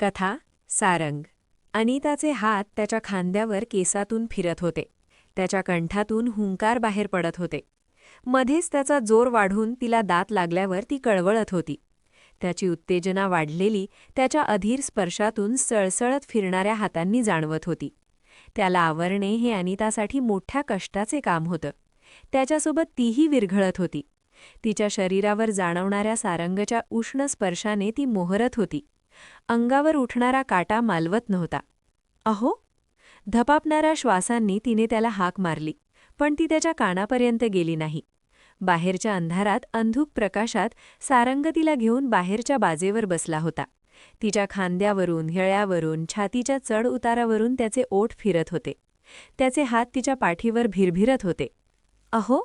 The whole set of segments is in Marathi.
कथा सारंग. अनिताचे हात त्याच्या खांद्यावर केसातून फिरत होते. त्याच्या कंठातून हुंकार बाहेर पडत होते. मध्येच त्याचा जोर वाढून तिला दात लागल्यावर ती कळवळत होती. त्याची उत्तेजना वाढलेली त्याच्या अधीर स्पर्शातून सळसळत फिरणाऱ्या हातांनी जाणवत होती. त्याला आवरणे हे अनितासाठी मोठ्या कष्टाचे काम होतं. त्याच्यासोबत तीही विरघळत होती. तिच्या शरीरावर जाणवणाऱ्या सारंगच्या उष्ण स्पर्शाने ती मोहरत होती. अंगावर उठणारा काटा मालवत नव्हता. अहो धपापणाऱ्या श्वासांनी तिने त्याला हाक मारली पण ती त्याच्या कानापर्यंत गेली नाही. बाहेरच्या अंधारात अंधुक प्रकाशात सारंग तिला घेऊन बाहेरच्या बाजेवर बसला होता. तिच्या खांद्यावरून हिळ्यावरून छातीच्या चढ उतारावरून त्याचे ओठ फिरत होते. त्याचे हात तिच्या पाठीवर भिरभिरत होते. अहो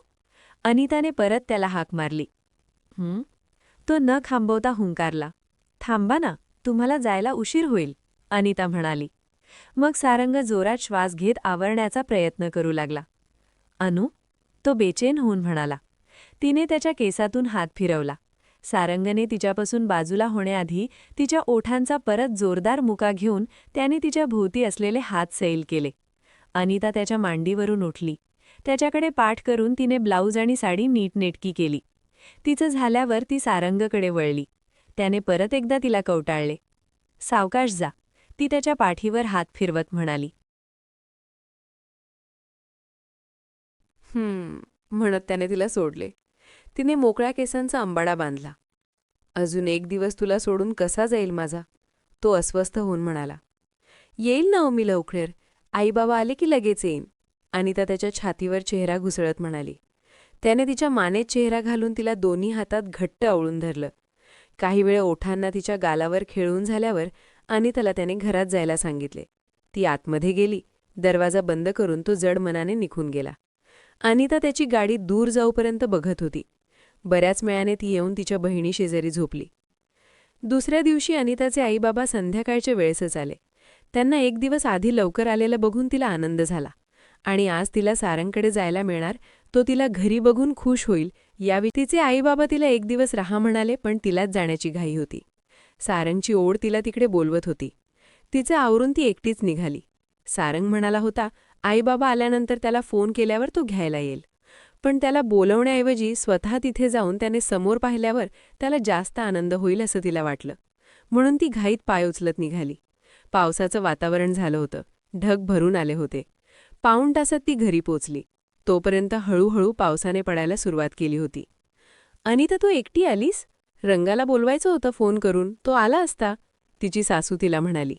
अनिताने परत त्याला हाक मारली. हं? तो न खांबवता हुंकारला. थांबा ना. तुम्हाला जायला उशीर होईल अनिता म्हणाली. मग सारंग जोरात श्वास घेत आवरण्याचा प्रयत्न करू लागला. अनु तो बेचैन होऊन म्हणाला. तिने त्याच्या केसातून हात फिरवला. सारंगने तिच्यापासून बाजूला होण्याआधी तिच्या ओठांचा परत जोरदार मुका घेऊन त्याने तिच्या भोवती असलेले हात सैल केले. अनिता त्याच्या मांडीवरून उठली. त्याच्याकडे पाठ करून तिने ब्लाऊज आणि साडी नीटनेटकी केली. तिचं झाल्यावर ती सारंगकडे वळली. त्याने परत एकदा तिला कवटाळले. सावकाश जा. ती त्याच्या पाठीवर हात फिरवत म्हणाली. हम्म म्हणत त्याने तिला सोडले. तिने मोकळ्या केसांचा अंबाडा बांधला. अजून एक दिवस तुला सोडून कसा जाईल माझा? तो अस्वस्थ होऊन म्हणाला. येईल ना मी लवकर. आईबाबा आले की लगेच येईन. अनिता त्याच्या छातीवर चेहरा घुसळत म्हणाली. त्याने तिच्या मानेत चेहरा घालून तिला दोन्ही हातात घट्ट आवळून धरलं. काही वेळ ओठांना तिच्या गालावर खेळून झाल्यावर अनिताला त्याने घरात जायला सांगितले. ती आतमध्ये गेली. दरवाजा बंद करून तो जड मनाने निघून गेला. अनिता त्याची गाडी दूर जाऊपर्यंत बघत होती. बऱ्याच वेळाने ती येऊन तिच्या बहिणी शेजारी झोपली. दुसऱ्या दिवशी अनिताचे आईबाबा संध्याकाळच्या वेळेसच आले. त्यांना एक दिवस आधी लवकर आलेलं बघून तिला आनंद झाला. आणि आज तिला सारंगकडे जायला मिळणार तो तिला घरी बघून खुश होईल यावी तिचे आईबाबा तिला एक दिवस राहा म्हणाले पण तिलाच जाण्याची घाई होती. सारंगची ओढ तिला तिकडे बोलवत होती. तिचं आवरून ती एकटीच निघाली. सारंग म्हणाला होता आईबाबा आल्यानंतर त्याला फोन केल्यावर तो घ्यायला येईल. पण त्याला बोलवण्याऐवजी स्वतः तिथे जाऊन त्याने समोर पाहिल्यावर त्याला जास्त आनंद होईल असं तिला वाटलं. म्हणून ती घाईत पाय उचलत निघाली. पावसाचं वातावरण झालं होतं. ढग भरून आले होते. पाऊण तासात ती घरी पोचली. तोपर्यंत हळूहळू पावसाने पडायला सुरुवात केली होती. अनिता तू एकटी आलीस? रंगाला बोलवायचं होतं फोन करून. तो आला असता? तिची सासू तिला म्हणाली.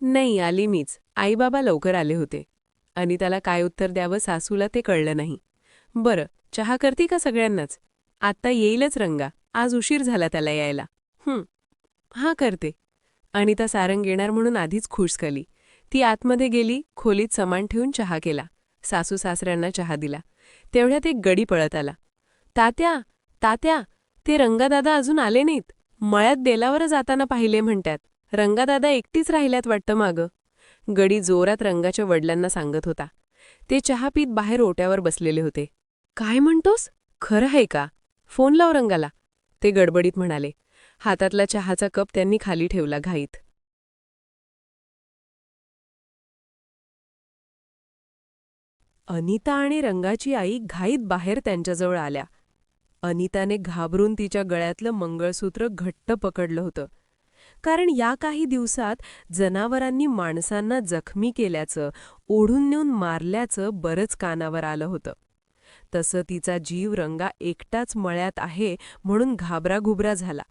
नाही आली मीच. आईबाबा लवकर आले होते. अनिताला काय उत्तर द्यावं सासूला ते कळलं नाही. बरं चहा करते का सगळ्यांनाच? आत्ता येईलच रंगा. आज उशीर झाला त्याला यायला. हं. हां करते. अनिता सारंग येणार म्हणून आधीच खुश झाली. ती आतमध्ये गेली खोलीत समान ठेवून चहा केला. सासू सासऱ्यांना चहा दिला. तेवढ्यात एक गडी पळत आला. तात्या तात्या ते रंगादादा अजून आले नाहीत. मळ्यात देलावर जाताना पाहिले म्हणतात. रंगादादा एकटीच राहिल्यात वाटतं मागं. गडी जोरात रंगाच्या वडिलांना सांगत होता. ते चहा पीत बाहेर ओट्यावर बसलेले होते. काय म्हणतोस? खरं आहे का? फोन लाव रंगाला. ते गडबडीत म्हणाले. हातातला चहाचा कप त्यांनी खाली ठेवला घाईत. अनिता आणि रंगाची आई घाईत बाहेर त्यांच्याजवळ आल्या. अनिताने घाबरून तिच्या गळ्यातलं मंगळसूत्र घट्ट पकडलं होतं. कारण या काही दिवसात जनावरांनी माणसांना जखमी केल्याचं ओढून नेऊन मारल्याचं बरंच कानावर आलं होतं. तसं तिचा जीव रंगा एकटाच मळ्यात आहे म्हणून घाबराघुबरा झाला.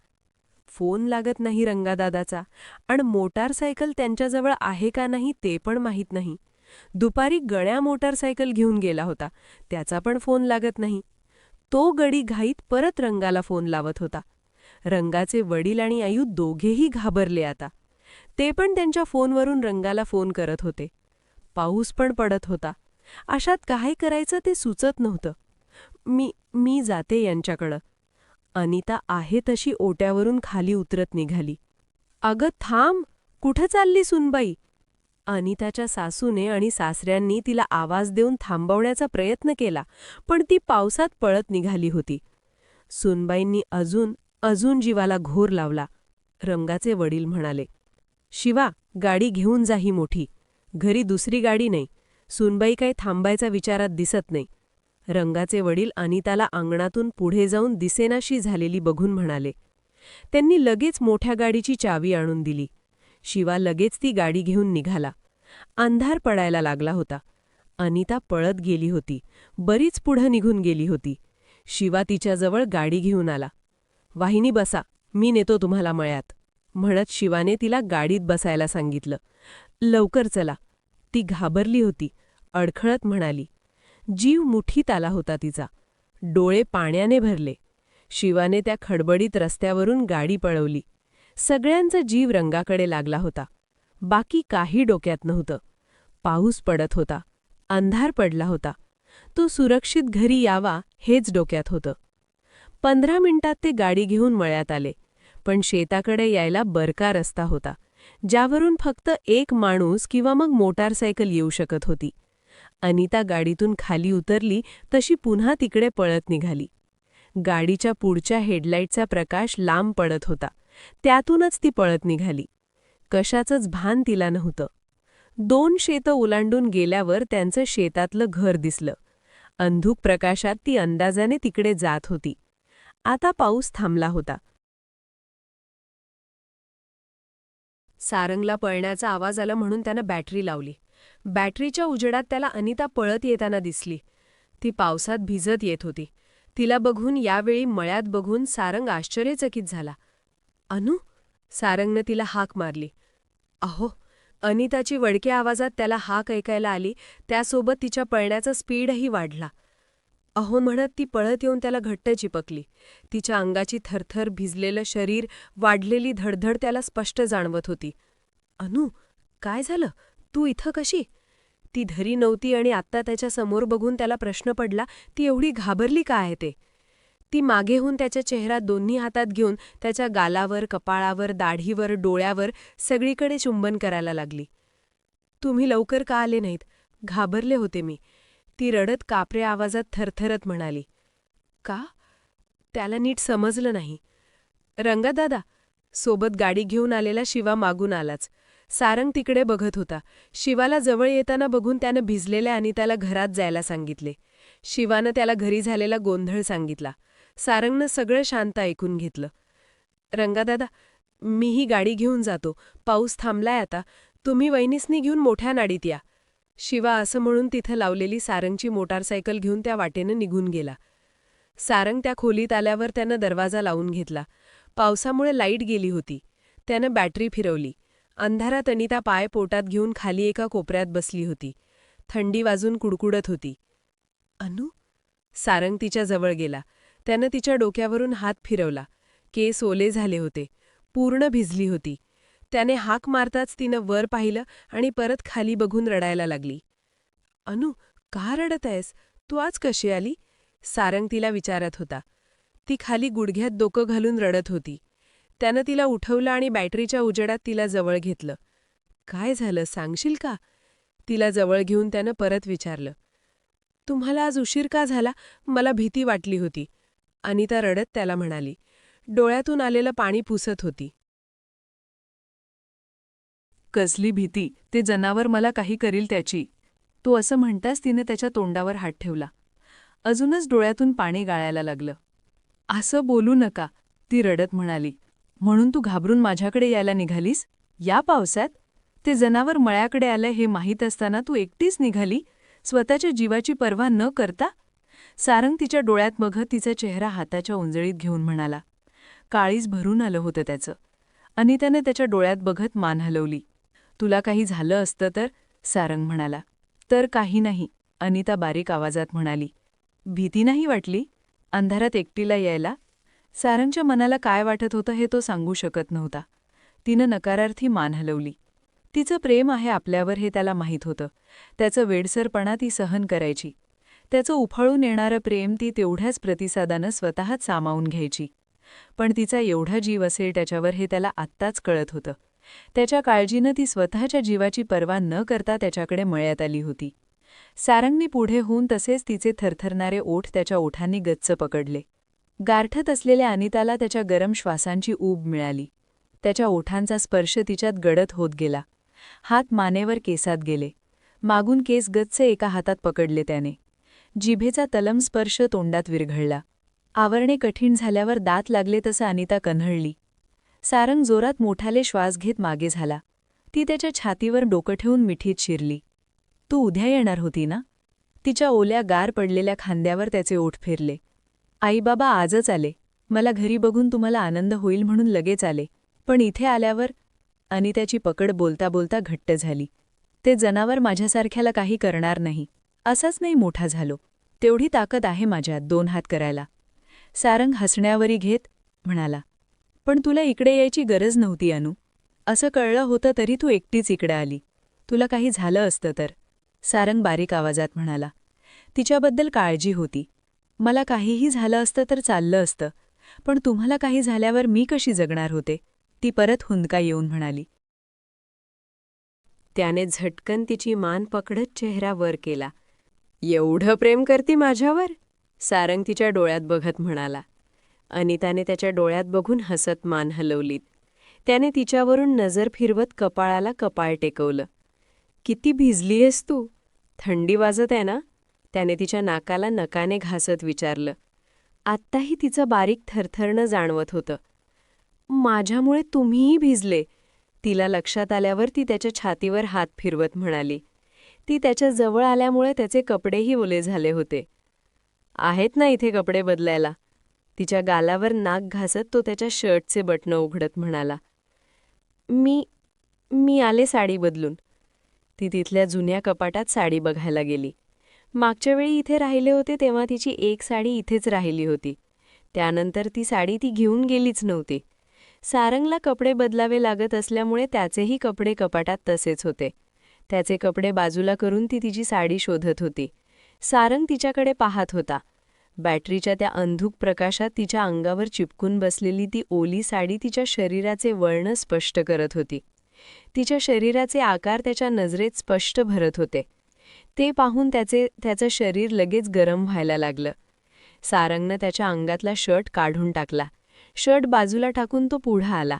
फोन लागत नाही रंगादादाचा. आणि मोटारसायकल त्यांच्याजवळ आहे का नाही ते पण माहीत नाही. दुपारी गळ्या मोटारसायकल घेऊन गेला होता. त्याचा पण फोन लागत नाही. तो गडी घाईत परत रंगाला फोन लावत होता. रंगाचे वडील आणि आयू दोघेही घाबरले आता. ते पण त्यांच्या फोनवरून रंगाला फोन करत होते. पाऊस पण पडत होता. अशात काय करायचं ते सुचत नव्हतं. मी मी जाते यांच्याकडं. अनिता आहे तशी ओट्यावरून खाली उतरत निघाली. अगं थांब कुठं चालली सुनबाई? अनिताच्या सासूने आणि सासऱ्यांनी तिला आवाज देऊन थांबवण्याचा प्रयत्न केला पण ती पावसात पळत निघाली होती. सुनबाईंनी अजून अजून जीवाला घोर लावला. रंगाचे वडील म्हणाले शिवा गाडी घेऊन जा ही मोठी. घरी दुसरी गाडी नाही. सुनबाई काही थांबायचा विचारात दिसत नाही. रंगाचे वडील अनिताला अंगणातून पुढे जाऊन दिसेनाशी झालेली बघून म्हणाले त्यांनी लगेच मोठ्या गाडीची चावी आणून दिली. शिवा लगेच ती गाडी घेऊन निघाला. अंधार पडायला लागला होता. अनिता पळत गेली होती. बरीच पुढं निघून गेली होती. शिवा तिच्याजवळ गाडी घेऊन आला. वाहिनी बसा मी नेतो तुम्हाला मळ्यात. म्हणत शिवाने तिला गाडीत बसायला सांगितलं. लवकर चला. ती घाबरली होती. अडखळत म्हणाली. जीव मुठीत आला होता तिचा. डोळे पाण्याने भरले. शिवाने त्या खडबडीत रस्त्यावरून गाडी पळवली. सगळ्यांचा जीव रंगाकडे लागला होता. बाकी काही डोक्यात नव्हतं. पाऊस पडत होता. अंधार पडला होता. तो सुरक्षित घरी यावा हेच डोक्यात होतं. पंधरा मिनिटात ते गाडी घेऊन मळ्यात आले. पण शेताकडे यायला बरका रस्ता होता. ज्यावरून फक्त एक माणूस किंवा मग मोटारसायकल येऊ शकत होती. अनिता गाडीतून खाली उतरली तशी पुन्हा तिकडे पळत निघाली. गाडीच्या पुढच्या हेडलाईटचा प्रकाश लांब पडत होता. त्यातूनच ती पळत निघाली. कशाचंच भान तिला नव्हतं. दोन शेतं ओलांडून गेल्यावर त्यांचं शेतातलं घर दिसलं. अंधूक प्रकाशात ती अंदाजाने तिकडे जात होती. आता पाऊस थांबला होता. सारंगला पळण्याचा आवाज आला म्हणून त्यानं बॅटरी लावली. बॅटरीच्या उजेडात त्याला अनिता पळत येताना दिसली. ती पावसात भिजत येत होती. तिला बघून यावेळी मळ्यात बघून सारंग आश्चर्यचकित झाला. अनु? सारंगनं तिला हाक मारली. अहो अनिताची वडक्या आवाजात त्याला हाक ऐकायला आली त्यासोबत तिच्या पळण्याचा स्पीडही वाढला. अहो म्हणत ती पळत येऊन त्याला घट्ट चिपकली. तिच्या अंगाची थरथर भिजलेलं शरीर वाढलेली धडधड त्याला स्पष्ट जाणवत होती. अनु काय झालं? तू इथं कशी? ती धरी नव्हती आणि आत्ता त्याच्यासमोर बघून त्याला प्रश्न पडला ती एवढी घाबरली का आहे ते? ती मागेहून त्याच्या चेहरा दोन्ही हातात घेऊन त्याच्या गालावर कपाळावर दाढीवर डोळ्यावर सगळीकडे चुंबन करायला लागली. तुम्ही लवकर का आले नाहीत? घाबरले होते मी. ती रडत कापरे आवाजात थरथरत म्हणाली. का? त्याला नीट समजलं नाही. रंगादादा सोबत गाडी घेऊन आलेला शिवा मागून आलाच. सारंग तिकडे बघत होता. शिवाला जवळ येताना बघून त्यानं भिजलेल्या आणि त्याला घरात जायला सांगितले. शिवानं त्याला घरी झालेला गोंधळ सांगितला. सारंगनं सगळं शांत ऐकून घेतलं. रंगादादा मीही गाडी घेऊन जातो. पाऊस थांबलाय आता. तुम्ही वैनिसनी घेऊन मोठ्या नाडीत या. शिवा असं म्हणून तिथं लावलेली सारंगची मोटारसायकल घेऊन त्या वाटेनं निघून गेला. सारंग त्या खोलीत आल्यावर त्यानं दरवाजा लावून घेतला. पावसामुळे लाइट गेली होती. त्यानं बॅटरी फिरवली. अंधारात अनिता पाय पोटात घेऊन खाली एका कोपऱ्यात बसली होती. थंडी वाजून कुडकुडत होती. अनु? सारंग तिच्या जवळ गेला. त्यानं तिच्या डोक्यावरून हात फिरवला. केस ओले झाले होते. पूर्ण भिजली होती. त्याने हाक मारताच तिनं वर पाहिलं आणि परत खाली बघून रडायला लागली. अनु का रडत आहेस? तू आज कशी आली? सारंग तिला विचारत होता. ती खाली गुडघ्यात डोकं घालून रडत होती. त्यानं तिला उठवलं आणि बॅटरीच्या उजेडात तिला जवळ घेतलं. काय झालं? सांगशील का? तिला जवळ घेऊन त्यानं परत विचारलं. तुम्हाला आज उशीर का झाला? मला भीती वाटली होती. अनिता रडत त्याला म्हणाली. डोळ्यातून आलेलं पाणी पुसत होती. कसली भीती. ते जनावर मला काही करील त्याची. तो असं म्हणताच तिने त्याच्या तोंडावर हात ठेवला. अजूनच डोळ्यातून पाणी गाळायला लागलं. असं बोलू नका ती रडत म्हणाली. म्हणून तू घाबरून माझ्याकडे यायला निघालीस? या पावसात? ते जनावर मळ्याकडे आलंय हे माहीत असताना तू एकटीच निघाली? स्वतःच्या जीवाची पर्वा न करता? सारंग तिच्या डोळ्यात बघत तिचा चेहरा हाताच्या उंजळीत घेऊन म्हणाला काळीज भरून आलं होतं त्याचं. अनिताने त्याच्या डोळ्यात बघत मान हलवली. तुला काही झालं असतं तर? सारंग म्हणाला. तर काही नाही अनिता बारीक आवाजात म्हणाली. भीती नाही वाटली? अंधारात एकटीला यायला? सारंगच्या मनाला काय वाटत होतं हे तो सांगू शकत नव्हता. तिनं नकारार्थी मान हलवली. तिचं प्रेम आहे आपल्यावर हे त्याला माहीत होतं. त्याचं वेडसरपणा ती सहन करायची. त्याचं उफाळून येणारं प्रेम ती तेवढ्याच प्रतिसादानं स्वतःच सामावून घ्यायची. पण तिचा एवढा जीव असेल त्याच्यावर हे त्याला आत्ताच कळत होतं. त्याच्या काळजीनं ती स्वतःच्या जीवाची पर्वा न करता त्याच्याकडे मळ्यात आली होती. सारंगनी पुढे होऊन तसेच तिचे थरथरणारे ओठ त्याच्या ओठांनी गच्च पकडले. गारठत असलेल्या अनिताला त्याच्या गरम श्वासांची ऊब मिळाली. त्याच्या ओठांचा स्पर्श तिच्यात गडत होत गेला. हात मानेवर केसात गेले. मागून केस गच्च एका हातात पकडले त्याने. जिभेचा तलम स्पर्श तोंडात विरघळला. आवरणे कठीण झाल्यावर दात लागले तसं अनिता कन्हळली. सारंग जोरात मोठाले श्वास घेत मागे झाला. ती त्याच्या छातीवर डोकं ठेवून मिठीत शिरली. तू उद्या येणार होती ना तिच्या ओल्या गार पडलेल्या खांद्यावर त्याचे ओठ फिरले. आईबाबा आजच आले. मला घरी बघून तुम्हाला आनंद होईल म्हणून लगेच आले. पण इथे आल्यावर अनित्याची पकड बोलता बोलता घट्ट झाली. ते जनावर माझ्यासारख्याला काही करणार नाही. असाच नाही मोठा झालो. तेवढी ताकद आहे माझ्यात दोन हात करायला. सारंग हसण्यावरी घेत म्हणाला पण तुला इकडे यायची गरज नव्हती अनु. असं कळलं होतं तरी तू एकटीच इकडे आली. तुला काही झालं असतं तर. सारंग बारीक आवाजात म्हणाला तिच्याबद्दल काळजी होती. मला काहीही झालं असतं तर चाललं असतं. पण तुम्हाला काही झाल्यावर मी कशी जगणार होते? ती परत हुंदका येऊन म्हणाली. त्याने झटकन तिची मान पकडत चेहरा वर केला. एवढं प्रेम करती माझ्यावर? सारंग तिच्या डोळ्यात बघत म्हणाला. अनिताने त्याच्या डोळ्यात बघून हसत मान हलवलीत. त्याने तिच्यावरून नजर फिरवत कपाळाला कपाळ टेकवलं. किती भिजलीयस तू. थंडी वाजत आहे ना? त्याने तिच्या नाकाला नकाने घासत विचारलं. आत्ताही तिचं बारीक थरथरणं जाणवत होतं. माझ्यामुळे तुम्हीही भिजले. तिला लक्षात आल्यावर ती त्याच्या छातीवर हात फिरवत म्हणाली. ती त्याच्याजवळ आल्यामुळे त्याचे कपडेही ओले झाले होते. आहेत ना इथे कपडे बदलायला. तिच्या गालावर नाक घासत तो त्याच्या शर्टचे बटणं उघडत म्हणाला मी मी आले साडी बदलून. ती तिथल्या जुन्या कपाटात साडी बघायला गेली. मागच्या वेळी इथे राहिले होते तेव्हा तिची एक साडी इथेच राहिली होती. त्यानंतर ती साडी ती घेऊन गेलीच नव्हती. सारंगला कपडे बदलावे लागत असल्यामुळे त्याचेही कपडे कपाटात तसेच होते. त्याचे कपडे बाजूला करून ती तिची साडी शोधत होती. सारंग तिच्याकडे पाहत होता. बॅटरीच्या त्या अंधुक प्रकाशात तिच्या अंगावर चिपकून बसलेली ती ओली साडी तिच्या शरीराचे वळण स्पष्ट करत होती. तिच्या शरीराचे आकार त्याच्या नजरेत स्पष्ट भरत होते. ते पाहून त्याचे त्याचं शरीर लगेच गरम व्हायला लागलं. सारंगनं त्याच्या अंगातला शर्ट काढून टाकला. शर्ट बाजूला टाकून तो पुढं आला.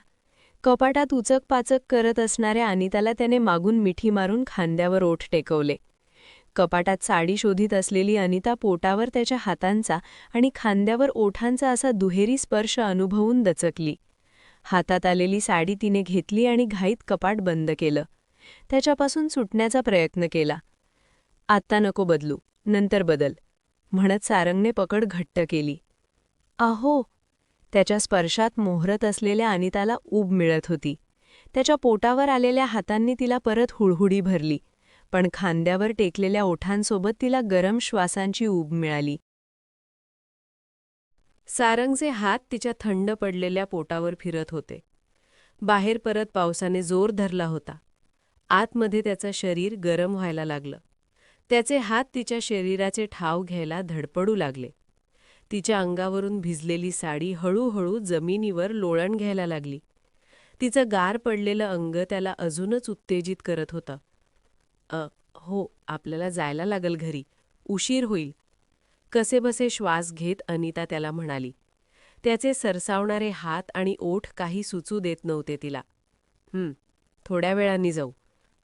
कपाटात उचक पाचक करत असणाऱ्या अनिताला त्याने मागून मिठी मारून खांद्यावर ओठ टेकवले. कपाटात साडी शोधित असलेली अनिता पोटावर त्याच्या हातांचा आणि खांद्यावर ओठांचा असा दुहेरी स्पर्श अनुभवून दचकली. हातात आलेली साडी तिने घेतली आणि घाईत कपाट बंद केलं. त्याच्यापासून सुटण्याचा प्रयत्न केला. आत्ता नको बदलू नंतर बदल म्हणत सारंगने पकड घट्ट केली. आहो त्याच्या स्पर्शात मोहरत असलेल्या अनिताला ऊब मिळत होती. त्याच्या पोटावर आलेल्या हातांनी तिला परत हुळहुडी भरली पण खांद्यावर टेकलेल्या ओठांसोबत तिला गरम श्वासांची ऊब मिळाली. सारंगचे हात तिच्या थंड पडलेल्या पोटावर फिरत होते. बाहेर परत पावसाने जोर धरला होता. आतमध्ये त्याचं शरीर गरम व्हायला लागलं. त्याचे हात तिच्या शरीराचे ठाव घ्यायला धडपडू लागले. तिच्या अंगावरून भिजलेली साडी हळूहळू जमिनीवर लोळण घ्यायला लागली. तिचं गार पडलेलं अंग त्याला अजूनच उत्तेजित करत होतं. अ हो आपल्याला जायला लागल घरी. उशीर होईल. कसेबसे श्वास घेत अनिता त्याला म्हणाली. त्याचे सरसावणारे हात आणि ओठ काही सुचू देत नव्हते तिला. हं थोड्या वेळाने जाऊ.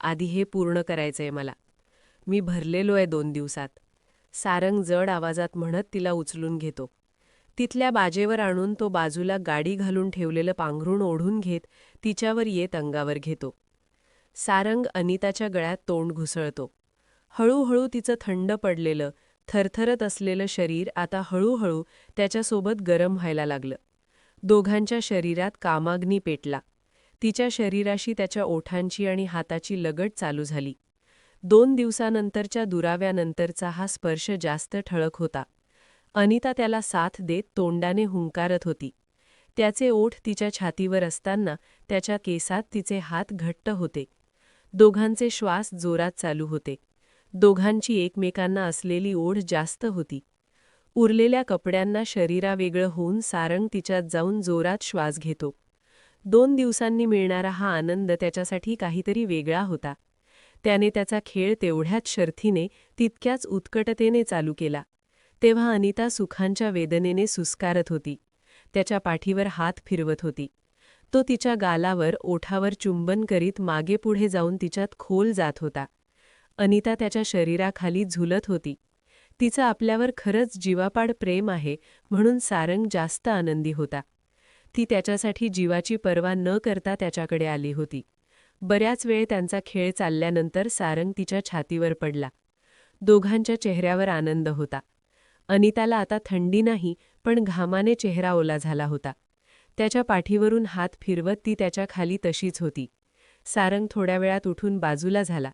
आधी हे पूर्ण करायचंय मला. मी भरलेलो आहे दोन दिवसात. सारंग जड आवाजात म्हणत तिला उचलून घेतो. तिथल्या बाजेवर आणून तो बाजूला गाडी घालून ठेवलेलं पांघरूण ओढून घेत तिच्यावर येत अंगावर घेतो. सारंग अनिताच्या गळ्यात तोंड घुसळतो. हळूहळू तिचं थंड पडलेलं थरथरत असलेलं शरीर आता हळूहळू त्याच्यासोबत गरम व्हायला लागलं. दोघांच्या शरीरात कामाग्नी पेटला. तिच्या शरीराशी त्याच्या ओठांची आणि हाताची लगट चालू झाली. दोन दिवसानंतरच्या दुराव्यानंतरचा हा स्पर्श जास्त ठळक होता. अनिता त्याला साथ देत तोंडाने हुंकारत होती. त्याचे ओठ तिच्या छातीवर असताना त्याच्या केसात तिचे हात घट्ट होते. दोघांचे श्वास जोरात चालू होते. दोघांची एकमेकांना असलेली ओढ जास्त होती. उरलेल्या कपड्यांना शरीरावेगळं होऊन सारंग तिच्यात जाऊन जोरात श्वास घेतो. दोन दिवसांनी मिळणारा हा आनंद त्याच्यासाठी काहीतरी वेगळा होता. त्याने त्याचा खेळ तेवढ्याच शर्थीने तितक्याच उत्कटतेने चालू केला. तेव्हा अनिता सुखांच्या वेदनेने सुस्कारत होती. त्याच्या पाठीवर हात फिरवत होती. तो तिच्या गालावर ओठावर चुंबन करीत मागेपुढे जाऊन तिच्यात खोल जात होता. अनिता त्याच्या शरीराखाली झुलत होती. तिचं आपल्यावर खरंच जीवापाड प्रेम आहे म्हणून सारंग जास्त आनंदी होता. ती त्याच्यासाठी जीवाची पर्वा न करता त्याच्याकडे आली होती. बऱ्याच वेळ त्यांचा खेळ चालल्यानंतर सारंग तिच्या छातीवर पडला. दोघांच्या चेहऱ्यावर आनंद होता. अनिताला आता थंडी नाही पण घामाने चेहरा ओला झाला होता. त्याच्या पाठीवरून हात फिरवत ती त्याच्याखाली तशीच होती. सारंग थोड्या वेळात उठून बाजूला झाला.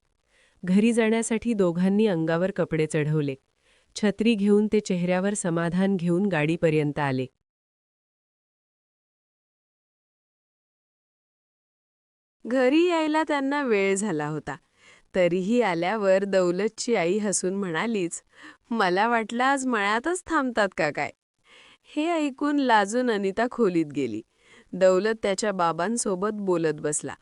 घरी जाण्यासाठी दोघांनी अंगावर कपडे चढवले. छत्री घेऊन ते चेहऱ्यावर समाधान घेऊन गाडीपर्यंत आले. घरी यायला त्यांना वेळ झाला होता. तरीही आल्यावर दौलतची आई हसून म्हणालीच मला वाटलं आज मळ्यातच थांबतात का काय? हे ऐकून लाजून अनिता खोलीत गेली. दौलत त्याच्या बाबांसोबत बोलत बसला.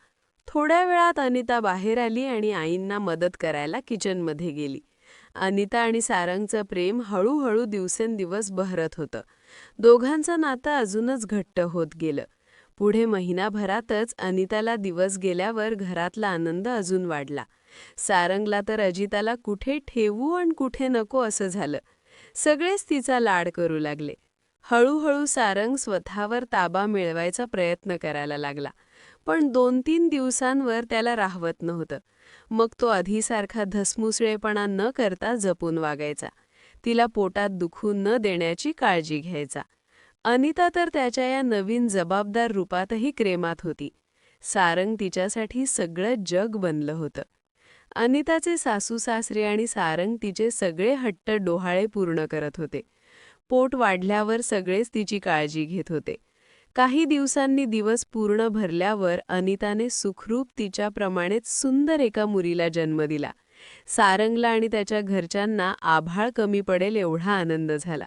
थोड्या वेळात अनिता बाहेर आली आणि आईंना मदत करायला किचनमध्ये गेली. अनिता आणि सारंगचं प्रेम हळूहळू दिवसेंदिवस बहरत होतं. दोघांचं नातं अजूनच घट्ट होत गेलं. पुढे महिनाभरातच अनिताला दिवस गेल्यावर घरातला आनंद अजून वाढला. सारंगला तर अजिताला कुठे ठेवू आणि कुठे नको असं झालं. सगळेच तिचा लाड करू लागले. हळूहळू सारंग स्वतःवर ताबा मिळवायचा प्रयत्न करायला लागला. पण दोन तीन दिवसांवर त्याला राहवत नव्हतं. मग तो आधीसारखा धसमुसळेपणा न करता जपून वागायचा. तिला पोटात दुखू न देण्याची काळजी घ्यायचा. अनिता तर त्याच्या या नवीन जबाबदार रूपातही क्रेमात होती. सारंग तिच्यासाठी सगळं जग बनलं होतं. अनिताचे सासू सासरे आणि सारंग तिचे सगळे हट्ट डोहाळे पूर्ण करत होते. पोट वाढल्यावर सगळेच तिची काळजी घेत होते. काही दिवसांनी दिवस पूर्ण भरल्यावर अनिताने सुखरूप तिच्याप्रमाणेच सुंदर एका मुलीला जन्म दिला. सारंगला आणि त्याच्या घरच्यांना आभाळ कमी पडेल एवढा आनंद झाला.